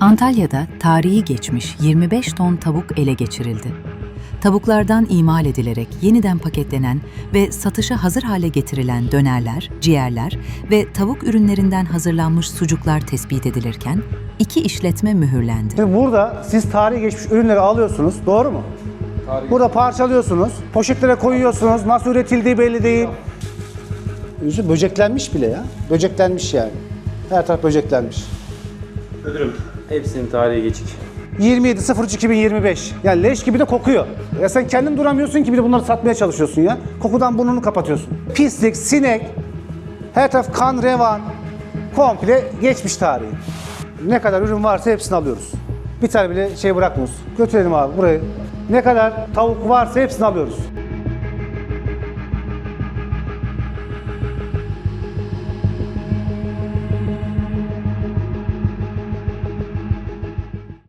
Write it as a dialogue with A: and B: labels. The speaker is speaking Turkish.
A: Antalya'da tarihi geçmiş 25 ton tavuk ele geçirildi. Tavuklardan imal edilerek yeniden paketlenen ve satışa hazır hale getirilen dönerler, ciğerler ve tavuk ürünlerinden hazırlanmış sucuklar tespit edilirken iki işletme mühürlendi.
B: Şimdi burada siz tarihi geçmiş ürünleri alıyorsunuz, doğru mu? Burada parçalıyorsunuz, poşetlere koyuyorsunuz, nasıl üretildiği belli değil. Yüzü böceklenmiş bile ya. Böceklenmiş yani. Her taraf böceklenmiş.
C: Müdürüm, hepsinin tarihi geçik.
B: 27.03.2025. Yani leş gibi de kokuyor. Ya sen kendin duramıyorsun ki bir de bunları satmaya çalışıyorsun ya. Kokudan burnunu kapatıyorsun. Pislik, sinek, her taraf kan, revan. Komple geçmiş tarihi. Ne kadar ürün varsa hepsini alıyoruz. Bir tane bile şey bırakmıyoruz. Götürelim abi burayı. Ne kadar tavuk varsa hepsini alıyoruz.